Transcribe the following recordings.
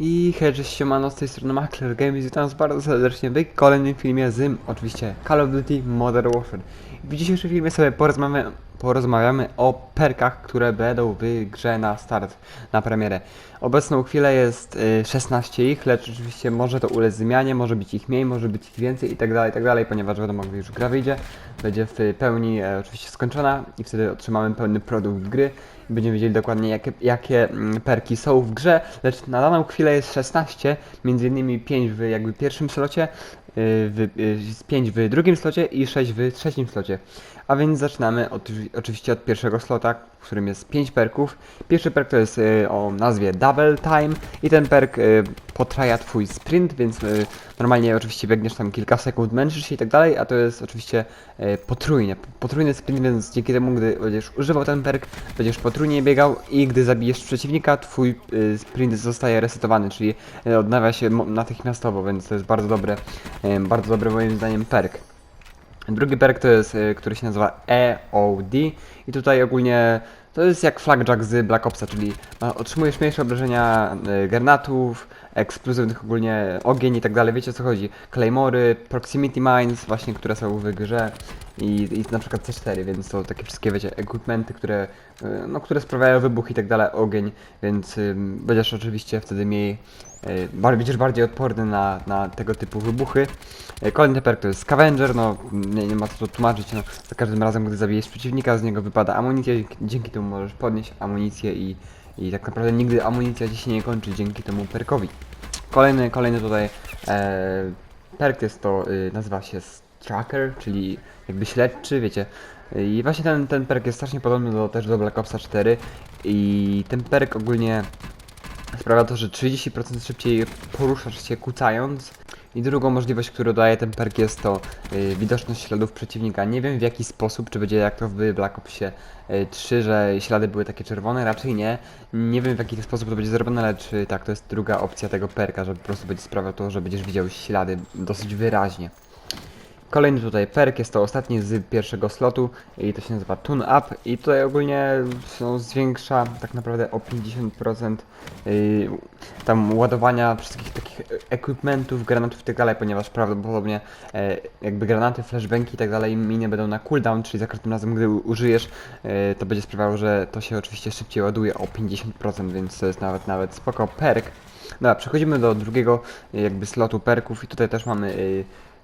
I hej, cześć, siemano, z tej strony Makler Games, witam was bardzo serdecznie w kolejnym filmie z, oczywiście, Call of Duty Modern Warfare. W dzisiejszym filmie sobie porozmawiamy, porozmawiamy o perkach, które będą w grze na start, na premierę. Obecną chwilę jest y, 16 ich, lecz oczywiście może to ulec zmianie, może być ich mniej, może być ich więcej i tak dalej, i tak ponieważ wiadomo, gdy już gra wyjdzie, będzie w pełni e, oczywiście skończona i wtedy otrzymamy pełny produkt gry będziemy wiedzieli dokładnie jakie, jakie mm, perki są w grze, lecz na daną chwilę jest 16, między innymi 5 w jakby pierwszym slocie, y, w, y, 5 w drugim slocie i 6 w trzecim slocie. A więc zaczynamy od, oczywiście od pierwszego slota, w którym jest 5 perków. Pierwszy perk to jest y, o nazwie Double Time i ten perk y, potraja twój sprint, więc y, normalnie oczywiście biegniesz tam kilka sekund, męczysz się i tak dalej, a to jest oczywiście y, potrójnie, potrójny sprint, więc dzięki temu, gdy będziesz używał ten perk, będziesz potrójnie biegał i gdy zabijesz przeciwnika, twój y, sprint zostaje resetowany, czyli y, odnawia się natychmiastowo, więc to jest bardzo dobre, bardzo dobry moim zdaniem perk. Drugi perk to jest, y, który się nazywa EOD i tutaj ogólnie to jest jak flagjack z Black Opsa, czyli otrzymujesz mniejsze obrażenia granatów, eksplozywnych ogólnie ogień i tak dalej, wiecie o co chodzi. Claymory, proximity mines właśnie, które są w grze i, i na przykład C4, więc to takie wszystkie wiecie, equipmenty, które, y, no, które sprawiają wybuch i tak dalej, ogień, więc y, będziesz oczywiście wtedy mniej y, będziesz bardziej odporny na, na tego typu wybuchy. Y, Kolejny perk to jest Scavenger, no nie, nie ma co tłumaczyć, no za każdym razem gdy zabijesz przeciwnika z niego wypada amunicja, dzięki- dzięki temu możesz podnieść amunicję i, i tak naprawdę nigdy amunicja ci się nie kończy dzięki temu perkowi. Kolejny, kolejny tutaj e, perk jest to, y, nazywa się Tracker, czyli jakby śledczy, wiecie. I właśnie ten, ten perk jest strasznie podobny do, też do Black Opsa 4 i ten perk ogólnie sprawia to, że 30% szybciej poruszasz się kucając. I drugą możliwość, którą daje ten perk jest to y, widoczność śladów przeciwnika. Nie wiem w jaki sposób, czy będzie jak to w Black Opsie y, 3, że ślady były takie czerwone, raczej nie. Nie wiem w jaki sposób to będzie zrobione, lecz y, tak, to jest druga opcja tego perka, że po prostu będzie sprawiał to, że będziesz widział ślady dosyć wyraźnie. Kolejny tutaj perk, jest to ostatni z pierwszego slotu i to się nazywa Tune Up i tutaj ogólnie no, zwiększa tak naprawdę o 50% yy, tam ładowania wszystkich takich equipmentów, granatów i tak dalej, ponieważ prawdopodobnie e, jakby granaty, flashbangi i tak dalej miny będą na cooldown, czyli za każdym razem gdy użyjesz e, to będzie sprawiało, że to się oczywiście szybciej ładuje o 50%, więc to jest nawet nawet spoko perk. Dobra, przechodzimy do drugiego y, jakby slotu perków i tutaj też mamy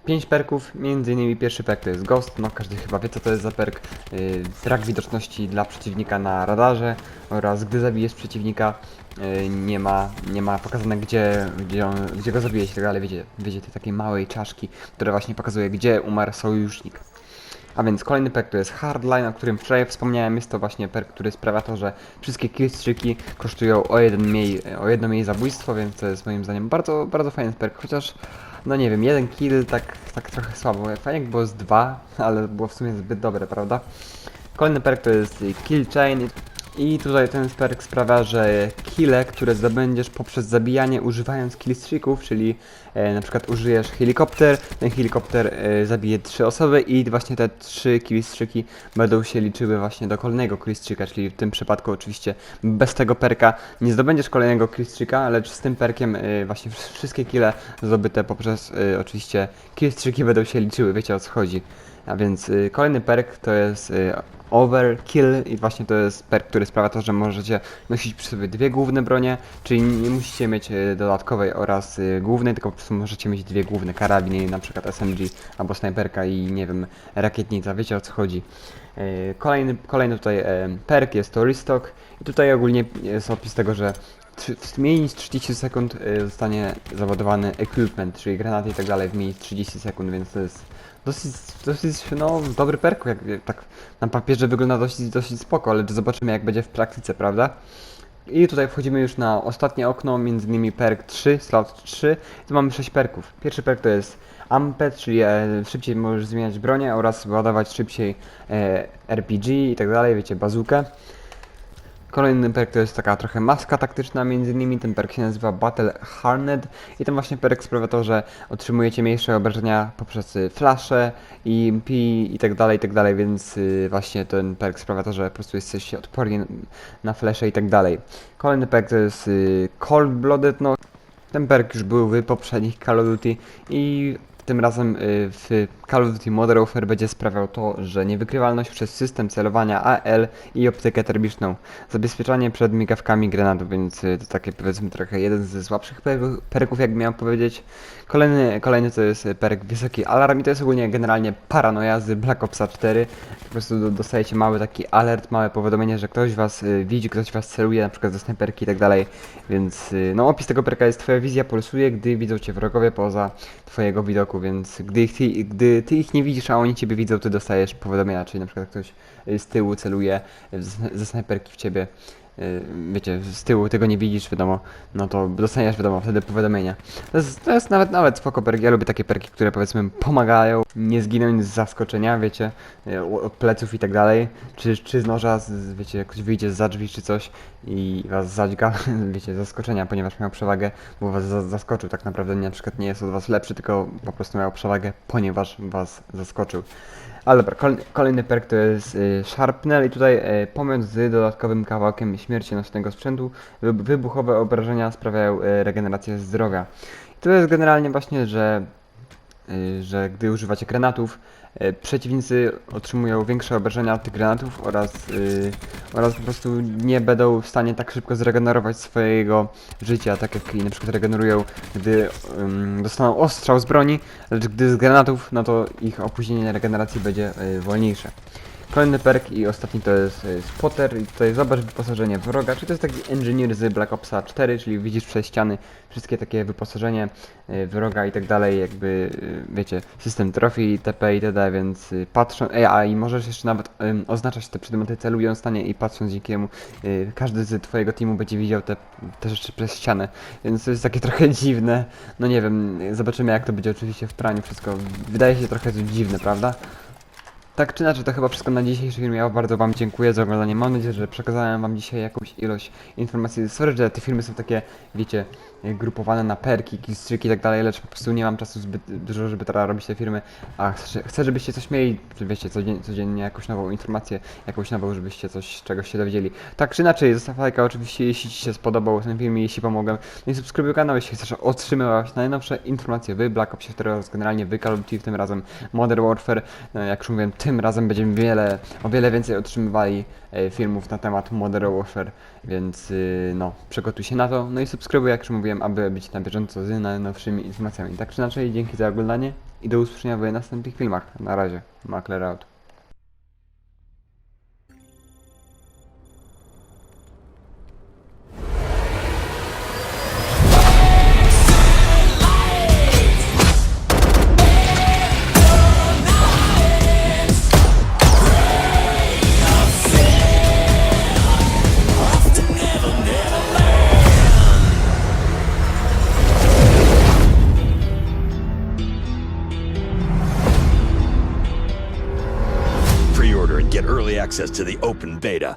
5 perków, między innymi pierwszy perk to jest Ghost, no każdy chyba wie co to jest za perk. Y, brak widoczności dla przeciwnika na radarze oraz gdy zabijesz przeciwnika y, nie ma, nie ma pokazane gdzie, gdzie, on, gdzie go zabijesz i tak dalej, wiecie, tej takiej małej czaszki, która właśnie pokazuje gdzie umarł sojusznik. A więc kolejny perk to jest Hardline, o którym wczoraj wspomniałem. Jest to właśnie perk, który sprawia to, że wszystkie killstreaki kosztują o, jeden mniej, o jedno mniej zabójstwo, więc to jest moim zdaniem bardzo, bardzo fajny perk. Chociaż, no nie wiem, jeden kill tak, tak trochę słabo. Fajnie było z dwa, ale było w sumie zbyt dobre, prawda? Kolejny perk to jest Kill Chain. I tutaj ten perk sprawia, że kile, które zdobędziesz poprzez zabijanie używając killstreaków, czyli e, na przykład użyjesz helikopter, ten helikopter e, zabije trzy osoby i właśnie te trzy killstreaki będą się liczyły właśnie do kolejnego killstreaka, czyli w tym przypadku oczywiście bez tego perka nie zdobędziesz kolejnego killstreaka, lecz z tym perkiem e, właśnie wsz- wszystkie kile zdobyte poprzez e, oczywiście killstreaki będą się liczyły, wiecie o co chodzi. A więc y, kolejny perk to jest y, Overkill i właśnie to jest perk, który sprawia to, że możecie nosić przy sobie dwie główne bronie, czyli nie musicie mieć y, dodatkowej oraz głównej, tylko po prostu możecie mieć dwie główne karabiny, na przykład SMG albo snajperka i nie wiem, rakietnica, wiecie o co chodzi. Kolejny, kolejny tutaj perk jest to Restock i tutaj ogólnie jest opis tego, że w mniej niż 30 sekund zostanie załadowany equipment, czyli granaty i tak dalej w mniej niż 30 sekund, więc to jest dosyć, dosyć no, dobry perk, jak tak na papierze wygląda dosyć, dosyć spoko, lecz zobaczymy jak będzie w praktyce, prawda? I tutaj wchodzimy już na ostatnie okno, między innymi perk 3, slot 3. Tu mamy 6 perków. Pierwszy perk to jest Amped, czyli e, szybciej możesz zmieniać bronię oraz ładować szybciej e, RPG i tak dalej, wiecie, bazukę. Kolejny perk to jest taka trochę maska taktyczna, między innymi ten perk się nazywa Battle Harned. I ten właśnie perk sprawia to, że otrzymujecie mniejsze obrażenia poprzez y, flasze, EMP i tak dalej, i tak dalej, więc y, właśnie ten perk sprawia to, że po prostu jesteście odporni na- na flesze i tak dalej. Kolejny perk to jest y, Cold Blooded, no ten perk już był w poprzednich Call of Duty i tym razem y, w Call of Duty Modern Warfare będzie sprawiał to, że niewykrywalność przez system celowania AL i optykę termiczną, zabezpieczanie przed migawkami granatów, więc y, to takie powiedzmy trochę jeden ze słabszych perków, jak miałem powiedzieć. Kolejny, kolejny to jest perk Wysoki Alarm i to jest ogólnie generalnie paranoja z Black Opsa 4. Po prostu do- dostajecie mały taki alert, małe powiadomienie, że ktoś was y, widzi, ktoś was celuje, na przykład ze snajperki i tak dalej. Więc no opis tego perka jest twoja wizja pulsuje, gdy widzą cię wrogowie poza twojego widoku, więc gdy, ich, ty, gdy ty ich nie widzisz, a oni ciebie widzą, ty dostajesz powiadomienia, czyli na przykład ktoś y, z tyłu celuje ze snajperki w ciebie. Y, Wiecie, z tyłu tego nie widzisz, wiadomo, no to dostaniesz, wiadomo, wtedy powiadomienia. To jest, to jest nawet, nawet spoko perki, ja lubię takie perki, które powiedzmy pomagają nie zginąć z zaskoczenia, wiecie, y, od pleców i tak dalej, czy, czy z noża, z, wiecie, jak ktoś wyjdzie za drzwi czy coś i was zadźga, wiecie, zaskoczenia, ponieważ miał przewagę, bo was za, zaskoczył, tak naprawdę na przykład nie jest od was lepszy, tylko po prostu miał przewagę, ponieważ was zaskoczył. Ale dobra, kolejny, kolejny perk to jest y, Sharpnel i tutaj y, pomiot z dodatkowym kawałkiem śmiercionośnego sprzętu, wy, wybuchowe obrażenia sprawiają y, regenerację zdrowia. I to jest generalnie właśnie, że y, że gdy używacie granatów, y, przeciwnicy otrzymują większe obrażenia tych granatów oraz, oraz po prostu nie będą w stanie tak szybko zregenerować swojego życia, tak jak na przykład regenerują, gdy dostaną ostrzał z broni, lecz gdy z granatów, no to ich opóźnienie regeneracji będzie wolniejsze. Kolejny perk i ostatni to jest y, spotter. I tutaj zobacz wyposażenie wroga, czyli to jest taki engineer z Black Opsa 4, czyli widzisz przez ściany wszystkie takie wyposażenie y, wroga i tak dalej, jakby y, wiecie, system trofei, TP i td, więc y, patrzą, ej, a i możesz jeszcze nawet oznaczać te przedmioty celując stanie i patrząc dzięki temu y, każdy z twojego teamu będzie widział te, te rzeczy przez ścianę, więc to jest takie trochę dziwne, no nie wiem, zobaczymy jak to będzie oczywiście w praniu wszystko, wydaje się trochę dziwne, prawda? Tak czy inaczej, to chyba wszystko na dzisiejszy film. Ja bardzo Wam dziękuję za oglądanie. Mam nadzieję, że przekazałem Wam dzisiaj jakąś ilość informacji. Sorry, że te filmy są takie, wiecie, grupowane na perki, killstreaki i tak dalej, lecz po prostu nie mam czasu zbyt dużo, żeby teraz robić te filmy. A chcę, żebyście coś mieli, wiecie, codziennie, codziennie jakąś nową informację, jakąś nową, żebyście coś, czegoś się dowiedzieli. Tak czy inaczej, zostaw lajka oczywiście, jeśli Ci się spodobał ten film jeśli pomogłem. No i subskrybuj kanał, jeśli chcesz otrzymywać najnowsze informacje w Black Opsie 4 oraz generalnie w Call of Duty, w tym razem Modern Warfare. No, jak już mówiłem, tym razem będziemy wiele, o wiele więcej otrzymywali e, filmów na temat Modern Warfare, więc y, no, przygotuj się na to. No i subskrybuj, jak już mówiłem, aby być na bieżąco z najnowszymi informacjami. Tak czy inaczej, dzięki za oglądanie i do usłyszenia w następnych filmach. Na razie, Makler out. Access to the open beta.